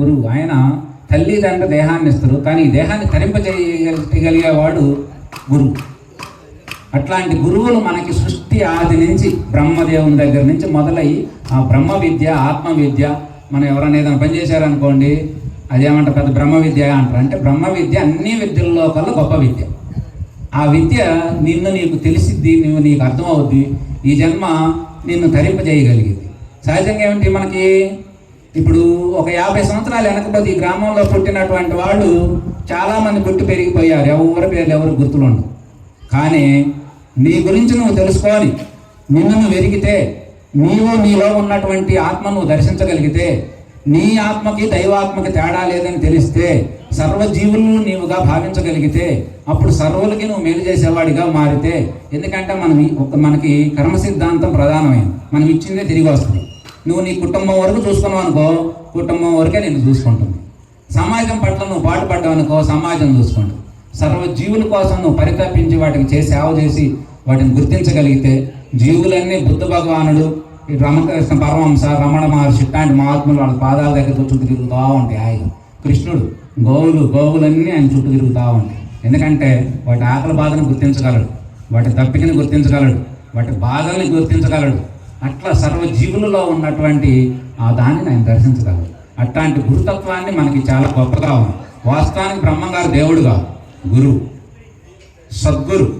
గురువు. ఆయన తల్లిదండ్రుల దేహాన్ని ఇస్తారు కానీ ఈ దేహాన్ని తరింపజేయగలిగేవాడు గురువు. అట్లాంటి గురువులు మనకి సృష్టి ఆది నుంచి బ్రహ్మదేవుని దగ్గర నుంచి మొదలై ఆ బ్రహ్మ విద్య ఆత్మ విద్య మనం ఎవరైనా ఏదైనా పనిచేశారనుకోండి అదేమంటారు పెద్ద బ్రహ్మ విద్య అంటారు. అంటే బ్రహ్మ విద్య అన్ని విద్యల్లో కల్లా గొప్ప విద్య. ఆ విద్య నిన్ను నీకు తెలిసిద్ది నువ్వు నీకు అర్థమవుద్ది. ఈ జన్మ నిన్ను తరింపజేయగలిగింది. సహజంగా ఏమిటి మనకి? ఇప్పుడు ఒక యాభై సంవత్సరాలు వెనకపోతే ఈ గ్రామంలో పుట్టినటువంటి వాళ్ళు చాలామంది పుట్టి పెరిగిపోయారు. ఎవరి పేర్లు ఎవరు గుర్తులుండవు. కానీ నీ గురించి నువ్వు తెలుసుకొని నిన్ను నువ్వు వెరిగితే నీవు నీలో ఉన్నటువంటి ఆత్మ నువ్వు దర్శించగలిగితే నీ ఆత్మకి దైవాత్మకి తేడా లేదని తెలిస్తే సర్వజీవులను నీవుగా భావించగలిగితే అప్పుడు సర్వులకి నువ్వు మేలు చేసేవాడిగా మారితే ఎందుకంటే మనం ఒక మనకి కర్మ సిద్ధాంతం ప్రధానమైంది. మనం ఇచ్చిందే తిరిగి వస్తుంది. నువ్వు నీ కుటుంబం వరకు చూసుకున్నావు అనుకో కుటుంబం వరకే నేను చూసుకుంటుంది. సమాజం పట్ల నువ్వు పాటుపడ్డావు అనుకో సమాజం చూసుకుంటుంది. సర్వజీవుల కోసం నువ్వు పరితపించి వాటికి చేసి సేవ చేసి వాటిని గుర్తించగలిగితే జీవులన్నీ బుద్ధ భగవానుడు ఈ రామకృష్ణ పరమహంస రమణ మహర్షి ఇట్లాంటి మహాత్ములు వాళ్ళ పాదాల దగ్గర చుట్టూ తిరుగుతూ ఉంటాయి ఆయన. కృష్ణుడు గోవులు గోవులన్నీ ఆయన చుట్టూ తిరుగుతూ ఉంటాయి. ఎందుకంటే వాటి ఆకలి బాధను గుర్తించగలడు వాటి దప్పికని గుర్తించగలడు వాటి బాధల్ని గుర్తించగలడు. అట్లా సర్వజీవులలో ఉన్నటువంటి ఆ దానిని ఆయన దర్శించగలరు. అట్లాంటి గురుతత్వాన్ని మనకి చాలా గొప్పగా ఉంది. వాస్తవానికి బ్రహ్మంగారు దేవుడుగా గురువు సద్గురు.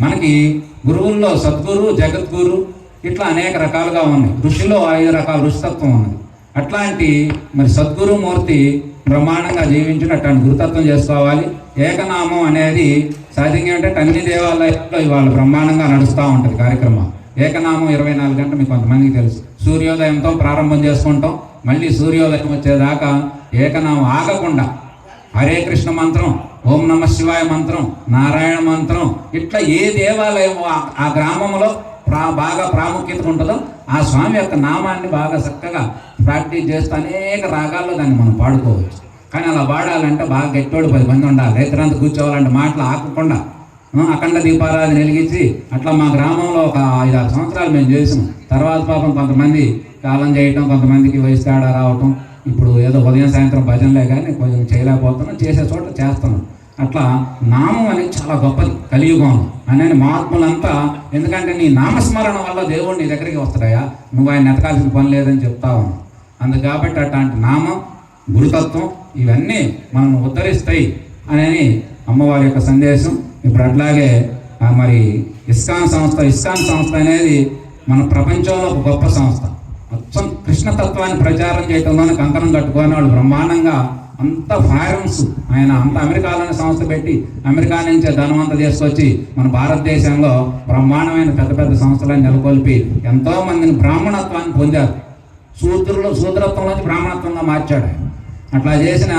మనకి గురువుల్లో సద్గురు జగద్గురు ఇట్లా అనేక రకాలుగా ఉన్నాయి. ఋషిలో ఐదు రకాల ఋషితత్వం ఉన్నది. అట్లాంటి మరి సద్గురు మూర్తి బ్రహ్మాండంగా జీవించిన అట్లాంటి గురుతత్వం చేసుకోవాలి. ఏకనామం అనేది సహజంగా ఏంటంటే అన్ని దేవాలయాల్లో ఇవాళ బ్రహ్మాండంగా నడుస్తూ ఉంటుంది కార్యక్రమం ఏకనామం ఇరవై నాలుగు గంటలు మీకు కొంతమందికి తెలుసు. సూర్యోదయంతో ప్రారంభం చేసుకుంటాం. మళ్ళీ సూర్యోదయం వచ్చేదాకా ఏకనామం ఆగకుండా హరే కృష్ణ మంత్రం ఓం నమ శివాయ మంత్రం నారాయణ మంత్రం ఇట్లా ఏ దేవాలయం ఆ- గ్రామంలో ప్రా బాగా ప్రాముఖ్యత ఉంటుందో ఆ స్వామి యొక్క నామాన్ని బాగా చక్కగా ప్రాక్టీస్ చేస్తూ అనేక రాగాల్లో దాన్ని మనం పాడుకోవచ్చు. కానీ అలా పాడాలంటే బాగా గట్టోడు పది మంది ఉండాలి. రైతులంతా కూర్చోవాలంటే మాటలు ఆకకుండా అఖండ దీపారాధన వెలిగించి అట్లా మా గ్రామంలో ఒక ఐదు ఆరు సంవత్సరాలు మేము చేసాం. తర్వాత పాపం కొంతమంది కాలం చేయటం కొంతమందికి వయసు తేడా రావటం ఇప్పుడు ఏదో ఉదయం సాయంత్రం భజనలే కానీ కొంచెం చేయలేకపోతున్నాం చేసే చోట చేస్తున్నాం. అట్లా నామం అనేది చాలా గొప్పది కలియుగం అనేది మహాత్ములంతా ఎందుకంటే నీ నామస్మరణ వల్ల దేవుడు నీ దగ్గరికి వస్తాడయా నువ్వు ఆయన ఎతకాల్సిన పని లేదని చెప్తావు అందుకు కాబట్టి అట్లాంటి నామం గురుతత్వం ఇవన్నీ మనం ఉద్ధరిస్తాయి అనేది అమ్మవారి యొక్క సందేశం. ఇప్పుడు అట్లాగే మరి ఇస్కాన్ సంస్థ ఇస్కాన్ సంస్థ అనేది మన ప్రపంచంలో ఒక గొప్ప సంస్థ. మొత్తం కృష్ణతత్వాన్ని ప్రచారం చేయటంలోనే కంకణం కట్టుకొని వాళ్ళు బ్రహ్మాండంగా అంత ఫారెన్స్ ఆయన అంత అమెరికాలోని సంస్థ పెట్టి అమెరికా నుంచే ధనం అంతా తీసుకొచ్చి మన భారతదేశంలో బ్రహ్మాండమైన పెద్ద పెద్ద సంస్థలను నెలకొల్పి ఎంతో మందిని బ్రాహ్మణత్వాన్ని పొందారు. శూద్రులు శూద్రత్వంలోంచి బ్రాహ్మణత్వంగా మార్చాడు అట్లా చేసిన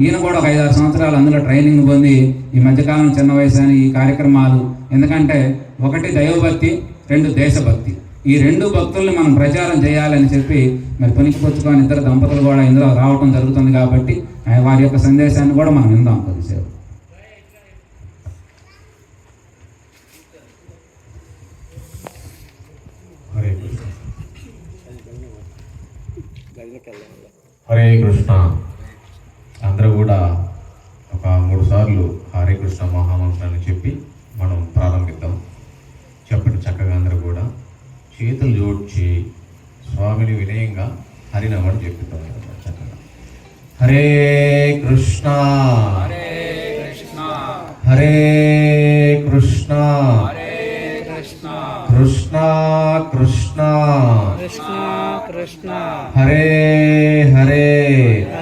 ఈయన కూడా ఒక ఐదారు సంవత్సరాలు అందులో ట్రైనింగ్ పొంది ఈ మధ్యకాలం చిన్న వయసు అని ఈ కార్యక్రమాలు. ఎందుకంటే ఒకటి దైవభక్తి రెండు దేశభక్తి. ఈ రెండు భక్తుల్ని మనం ప్రచారం చేయాలని చెప్పి మరి పుచ్చుకొని ఇద్దరు దంపతులు కూడా ఇందులో రావటం జరుగుతుంది కాబట్టి వారి యొక్క సందేశాన్ని కూడా మనం విందాం కొద్దిసేపు. హరే కృష్ణ హరే కృష్ణ అందరూ కూడా ఒక మూడు సార్లు హరే కృష్ణ మహామంత్రాన్ని చెప్పి మనం ప్రారంభిద్దాం. చెప్పండి చక్కగా అందరూ కూడా. చేతులు జోడ్చి స్వామిని వినయంగా హరినామని చెప్పిద్దాం చక్కగా. హరే కృష్ణ. హరే కృష్ణ. కృష్ణ. కృష్ణ. కృష్ణ కృష్ణ. హరే హరే హరే. హరే